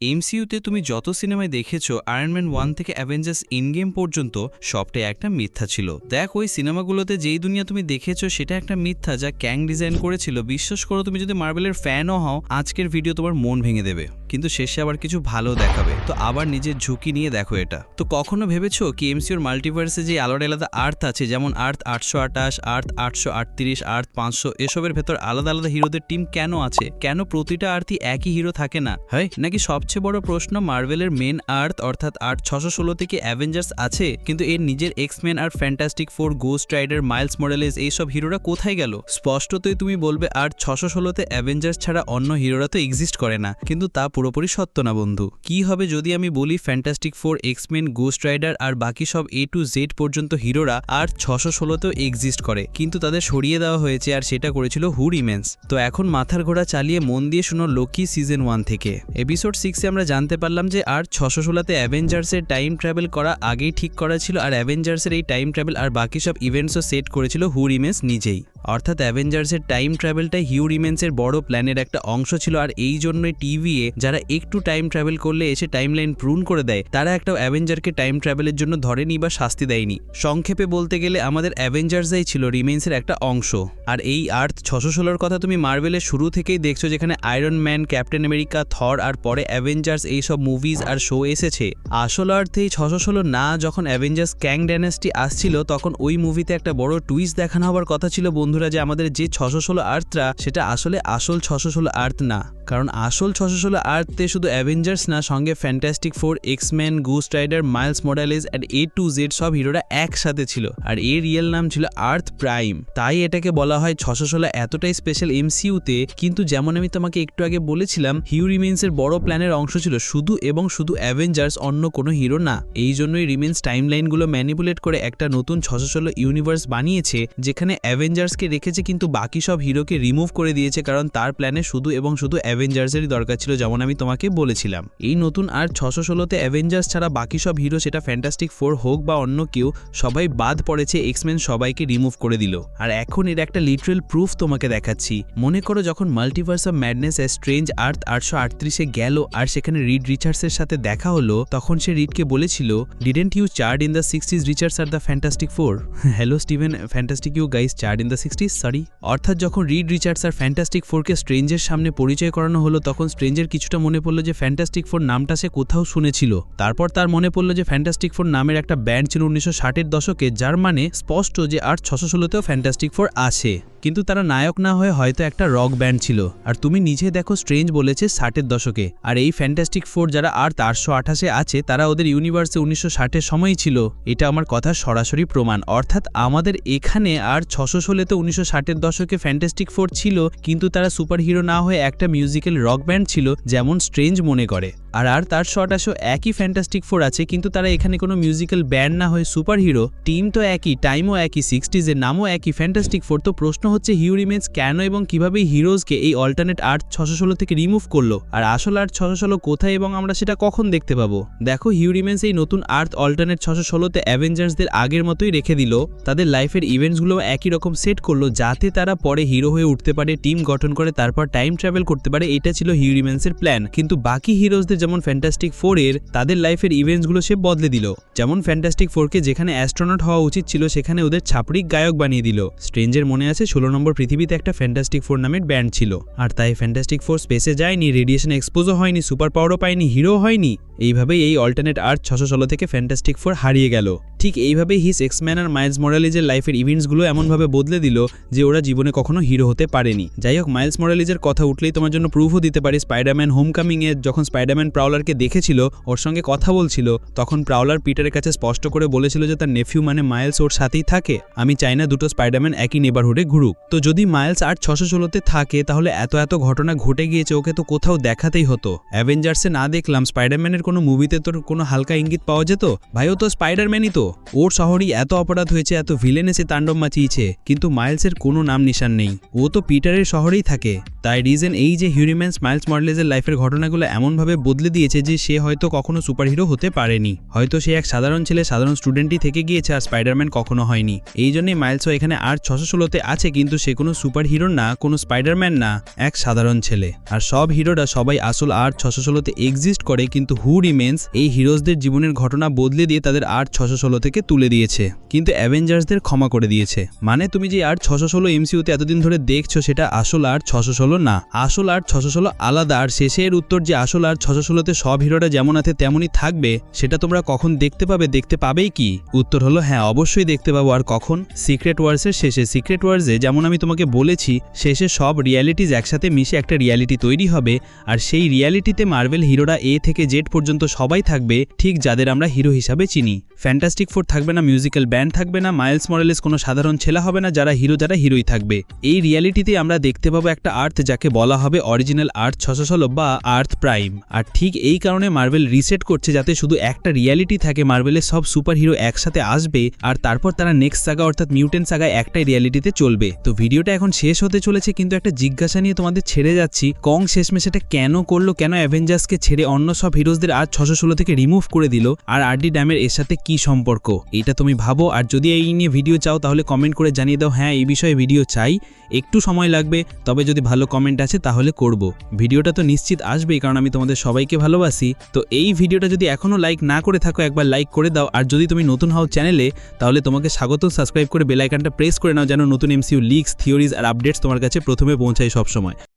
এমসিইউতে তুমি যত সিনেমায় দেখেছ আয়রনম্যান ওয়ান থেকে অ্যাভেঞ্জার্স ইনগেম পর্যন্ত সবটাই একটা মিথ্যা ছিল। দেখ, ওই সিনেমাগুলোতে যেই দুনিয়া তুমি দেখেছ, সেটা একটা মিথ্যা যা ক্যাং ডিজাইন করেছিল। বিশ্বাস করো, তুমি যদি মার্বেলের ফ্যানও হও, আজকের ভিডিও তোমার মন ভেঙে দেবে। কিন্তু শেষে আবার কিছু ভালো দেখাবে। তো আবার নিজের ঝুঁকি নিয়ে দেখো এটা। তো কখনো ভেবেছো কি এমসিউর মাল্টিভার্সে যে আলাদা আলাদা আর্থ আছে, যেমন আর্থ আটশো আটাশ আর্থ আটশো আটত্রিশ আর্থ পাঁচশো, এসবের ভেতর আলাদা আলাদা হিরোদের টিম কেন আছে? কেন প্রতিটা আর্থই একই হিরো থাকে না? হয় নাকি সবচেয়ে বড় প্রশ্ন মার্ভেলের মেন আর্থ অর্থাৎ আর্থ ছশো ষোলো থেকে অ্যাভেঞ্জার্স আছে, কিন্তু এর নিজের এক্সম্যান আর Fantastic Four Ghost Rider Miles Morales এইসব হিরোরা কোথায় গেল? স্পষ্টতই তুমি বলবে আর ছশো ষোলোতে অ্যাভেঞ্জার্স ছাড়া অন্য হিরোরা তো এক্সিস্ট করে না, কিন্তু তা পুরোপুরি সত্য না, বন্ধু। কি হবে যদি আমি বলি Fantastic Four X Men Ghost Rider আর বাকি সব এ টু জেড পর্যন্ত হিরোরা আর ছশো ষোলোতেও এক্সিস্ট করে। কিন্তু তাদের সরিয়ে দেওয়া হয়েছে আর সেটা করেছিল হু রিমেন্স তো এখন মাথার ঘোড়া চালিয়ে মন দিয়ে শোনো লোকি সিজন ওয়ান থেকে। এপিসোড সিক্সে আমরা জানতে পারলাম যে আর ছশো ষোলোতে অ্যাভেঞ্জার্সের টাইম ট্রাভেল করা আগেই ঠিক করা ছিল আর অ্যাভেঞ্জার্সের এই টাইম ট্রাভেল আর বাকি সব ইভেন্টসও সেট করেছিল হু রিমেন্স নিজেই। অর্থাৎ অ্যাভেঞ্জার্সের টাইম ট্রাভেলটাই হিউ রিমেন্সের বড় প্ল্যানের একটা অংশ ছিল, আর এই জন্যই টিভিএ যারা একটু টাইম ট্রাভেল করলে এসে টাইম লাইন প্রুন করে দেয়, তারা একটা অ্যাভেঞ্জারকে টাইম ট্রাভেলের জন্য ধরেনি বা শাস্তি দেয়নি। সংক্ষেপে বলতে গেলে আমাদের অ্যাভেঞ্জার্সই ছিল রিমেন্সের একটা অংশ। আর এই আর্থ ছশো ষোলোর কথা তুমি মার্বেলের শুরু থেকেই দেখছ যেখানে Iron Man, Captain America, Thor আর পরে অ্যাভেঞ্জার্স এইসব মুভিজ আর শো এসেছে। আসল অর্থে এই ছশো ষোলো না যখন অ্যাভেঞ্জার্স ক্যাং ড্যানেস্টি আসছিল, তখন ওই মুভিতে একটা বড় টুইস্ট দেখানো হওয়ার কথা ছিল বন্ধুরা যে আমাদের যে ছশো ষোলো আর্থরা সেটা আসলে আসল ছশো ষোলো আর্থ না। কারণ আসল ছশো ষোলো আর্থে শুধু অ্যাভেঞ্জার্স না, সঙ্গে Fantastic Four X Men Ghost Rider Miles Morales and A to Z সব হিরোরা একসাথে ছিল। আর এর রিয়েল নাম ছিল আর্থ প্রাইম তাই এটাকে বলা হয় ছশো ষোলো এতটাই স্পেশাল এমসিউতে কিন্তু যেমন আমি তোমাকে একটু আগে বলেছিলাম হিউ রিমেন্সের বড় প্ল্যানের অংশ ছিল শুধু এবং শুধু অ্যাভেঞ্জার্স অন্য কোনো হিরো না। এই জন্যই রিমেন্স টাইম লাইনগুলো ম্যানিপুলেট করে একটা নতুন ছশো ষোলো ইউনিভার্স বানিয়েছে, যেখানে অ্যাভেঞ্জার্সকে রেখেছে কিন্তু বাকি সব হিরোকে রিমুভ করে দিয়েছে, কারণ তার প্ল্যানে শুধু এবং শুধু অ্যাভেঞ্জার্সেরই দরকার ছিল যেমন আমি তোমাকে বলেছিলাম। এই নতুন আর ছশো ষোলোতে অ্যাভেঞ্জার্স ছাড়া বাকি সব হিরো সেটা ফ্যান্টাস্টিক ফোর হোক বা অন্য কেউ, সবাই বাদ পড়েছে এক্সমেন সবাইকে রিমুভ করে দিল। আর এখন এর একটা লিটারেল প্রুফ তোমাকে দেখাচ্ছি। মনে করো যখন multiverse of madness strange earth আটশো আটত্রিশে গেল আর সেখানে রিড রিচার্ডসের সাথে দেখা হলো, তখন সে রিডকে বলেছিল didn't you charred in the sixties Richards R the Fantastic Four hello Steven fantastic you guys charred in the sixties sorry অর্থাৎ যখন রিড রিচার্ডস আর ফ্যান্টাস্টিক ফোরকে স্ট্রেঞ্জের সামনে পরিচয় করানো হলো তখন স্ট্রেঞ্জের কিছুটা মনে পড়ল যে ফ্যান্টাস্টিক ফোর নামটা সে কোথাও শুনেছিল। তারপর তার মনে পড়ল যে ফ্যান্টাস্টিক ফোর নামের একটা ব্যান্ড ছিল উনিশশো ষাটের দশকে, যার মানে স্পষ্ট যে আর ছশো ষোলোতেও ফ্যান্টাস্টিক ফোর আছে। কিন্তু তারা নায়ক না হয়ে হয়তো একটা রক ব্যান্ড ছিল। আর তুমি নিজে দেখো স্ট্রেঞ্জ বলেছে ষাটের দশকে। আর এই ফ্যান্টাস্টিক ফোর যারা আর চারশো আঠাশে আছে, তারা ওদের ইউনিভার্সে উনিশশো ষাটের সময়ই ছিল। এটা আমার কথা সরাসরি প্রমাণ। অর্থাৎ আমাদের এখানে আর ছশো ষোলোতে উনিশশো ষাটের দশকে ফ্যান্টাস্টিক ফোর ছিল, কিন্তু তারা সুপার হিরো না হয়ে একটা মিউজিক্যাল রক ব্যান্ড ছিল যেমন স্ট্রেঞ্জ মনে করে। আর আর তার শটাশো একই ফ্যান্টাস্টিক ফোর আছে, কিন্তু তারা এখানে কোনো মিউজিক্যাল ব্যান্ড না হয়ে সুপার হিরো টিম তো একই টাইমও একই সিক্সটিজের নামও একই ফ্যান্টাস্টিক ফোর তো প্রশ্ন হচ্ছে হিউ রিমেন্স কেন এবং কীভাবে হিরোজকে এই অল্টারনেট আর্ট ছশো ষোলো থেকে রিমুভ করল? আর আসল আর্ট ছশো ষোলো কোথায় এবং আমরা সেটা কখন দেখতে পাবো? দেখো হিউ রিমেন্স এই নতুন আর্থ অল্টারনেট ছশো ষোলোতে অ্যাভেঞ্জার্সদের আগের মতোই রেখে দিল। তাদের লাইফের ইভেন্টসগুলো একই রকম সেট করল, যাতে তারা পরে হিরো হয়ে উঠতে পারে টিম গঠন করে, তারপর টাইম ট্রাভেল করতে পারে, এটা ছিল হিউ রিমেন্সের প্ল্যান কিন্তু বাকি হিরোজদের যেমন ফ্যান্টাস্টিক ফোর এর, তাদের লাইফের ইভেন্টসগুলো সে বদলে দিল। যেমন ফ্যান্টাস্টিক ফোরকে যেখানে অ্যাস্ট্রোনট হওয়া উচিত ছিল, সেখানে ওদের ছাপড়িক গায়ক বানিয়ে দিল। স্ট্রেঞ্জের মনে আছে, ষোলো নম্বর পৃথিবীতে একটা ফ্যান্টাস্টিক ফোর নামের ব্যান্ড ছিল। আর তাই ফ্যান্টাস্টিক ফোর স্পেসে যায়নি রেডিয়েশন এক্সপোজও হয়নি সুপার পাওয়ারও পায়নি হিরো হয়নি। এইভাবেই এই অল্টারনেট আর্থ ছশো ষোলো থেকে ফ্যান্টাস্টিক ফোর হারিয়ে গেল। ঠিক এইভাবেই হিস এক্সম্যান আর মাইলস মরালিজের লাইফের ইভেন্টসগুলো এমনভাবে বদলে দিল যে ওরা জীবনে কখনো হিরো হতে পারেনি। যাই হোক মাইলস মরালিজের কথা উঠলেই তোমার জন্য প্রুফও দিতে পারি। স্পাইডারম্যান হোমকামিংয়ে যখন স্পাইডারম্যান প্রাউলারকে দেখেছিল, ওর সঙ্গে কথা বলছিল, তখন প্রাউলার পিটারের কাছে স্পষ্ট করে বলেছিল যে তার নেফিউ মানে মাইলস ওর সাথেই থাকে। আমি চাই না দুটো স্পাইডারম্যান একই নেবারহুডে ঘুরুক। তো যদি মাইলস আর ছশো ষোলোতে থাকে, তাহলে এত এত ঘটনা ঘটে গিয়েছে, ওকে তো কোথাও দেখাতেই হতো। অ্যাভেঞ্জার্সে না দেখলাম স্পাইডারম্যানের কোনো মুভিতে তোর কোনো হালকা ইঙ্গিত পাওয়া যেত? ভাই ও তো স্পাইডারম্যানই তো। ওর শহরেই এত অপরাধ হয়েছে, এত ভিলেন এসে তাণ্ডব মাচিয়েছে, কিন্তু মাইলসের কোনো নাম নিশান নেই। ও তো পিটারের শহরেই থাকে। তাই রিজন এই যে হিউরিম্যান্স মাইলস মডেলেজের লাইফের ঘটনাগুলো এমনভাবে বদলে দিয়েছে যে সে হয়তো কখনো সুপারহিরো হতে পারেনি। হয়তো সে এক সাধারণ ছেলে, সাধারণ স্টুডেন্টই থেকে গিয়েছে আর স্পাইডারম্যান কখনো হয়নি। এই জন্যই মাইলসও এখানে আর ছশো ষোলোতে আছে, কিন্তু সে কোনো সুপার হিরো না, কোনো স্পাইডারম্যান না, এক সাধারণ ছেলে। আর সব হিরোরা সবাই আসল আর ছশো ষোলোতে এক্সিস্ট করে, কিন্তু হু রিমেন্স এই হিরোজদের জীবনের ঘটনা বদলে দিয়ে তাদের আর ছশো ষোলো থেকে তুলে দিয়েছে। কিন্তু অ্যাভেঞ্জার্সদের ক্ষমা করে দিয়েছে। মানে তুমি যে আর ছশো ষোলো এমসিউতে এতদিন ধরে দেখছ সেটা আসল আর ছশো ষোলো না। আসল আর ছশো ষোলো আলাদা, আর শেষের উত্তর যে আসল আর ছশো ষোলোতে সব হিরোরা যেমন আছে তেমনই থাকবে, সেটা তোমরা কখন দেখতে পাবে, দেখতে পাবেই কি? উত্তর হলো হ্যাঁ অবশ্যই দেখতে পাবো। আর কখন? সিক্রেট ওয়ার্সের শেষে। সিক্রেট ওয়ার্সে যেমন আমি তোমাকে বলেছি, শেষে সব রিয়ালিটিজ একসাথে মিশে একটা রিয়ালিটি তৈরি হবে, আর সেই রিয়ালিটিতে মার্বেল হিরোরা এ থেকে জেড পর্যন্ত সবাই থাকবে ঠিক যাদের আমরা হিরো হিসাবে চিনি। ফ্যান্টাস্টিক ফোর থাকবে না মিউজিক্যাল ব্যান্ড থাকবে না মাইলস মডেলেস কোনো সাধারণ ছেলে হবে না, যারা হিরো, যারা হিরোই থাকবে। এই রিয়ালিটিতে আমরা দেখতে পাবো একটা আর্থ যাকে বলা হবে অরিজিনাল আর্থ ছশো ষোলো বা আর্থ প্রাইম আর ঠিক এই কারণে মার্বেল রিসেট করছে যাতে শুধু একটা রিয়ালিটি থাকে মার্বেলের সব সুপার হিরো একসাথে আসবে, আর তারপর তারা নেক্সট সাগা অর্থাৎ মিউটেন্ট সাগায় একটাই রিয়ালিটিতে চলবে। তো ভিডিওটা এখন শেষ হতে চলেছে, কিন্তু একটা জিজ্ঞাসা নিয়ে তোমাদের ছেড়ে যাচ্ছি, কং শেষমেশ এটা কেন করল, কেন অ্যাভেঞ্জার্সকে ছেড়ে অন্য সব হিরোজদের আর ছশো ষোলো থেকে রিমুভ করে দিল, আর আরডি ড্যামের এর সাথে কি সম্পর্ক? এটা তুমি ভাবো। আর যদি এই নিয়ে ভিডিও চাও, তাহলে কমেন্ট করে জানিয়ে দাও হ্যাঁ এই বিষয়ে ভিডিও চাই। একটু সময় লাগবে, তবে যদি ভালো কমেন্ট আছে, তাহলে করব। ভিডিওটা তো নিশ্চিত আসবেই, কারণ আমি তোমাদের সবাইকে ভালোবাসি। তো এই ভিডিওটা যদি এখনও লাইক না করে থাকো, একবার লাইক করে দাও। আর যদি তুমি নতুন হও চ্যানেলে তাহলে তোমাকে স্বাগত সাবস্ক্রাইব করে বেলাইকানটা প্রেস করে নাও, যেন নতুন এমসিউ লিক্স থিওরিজ আর আপডেটস তোমার কাছে প্রথমে পৌঁছায় সবসময়।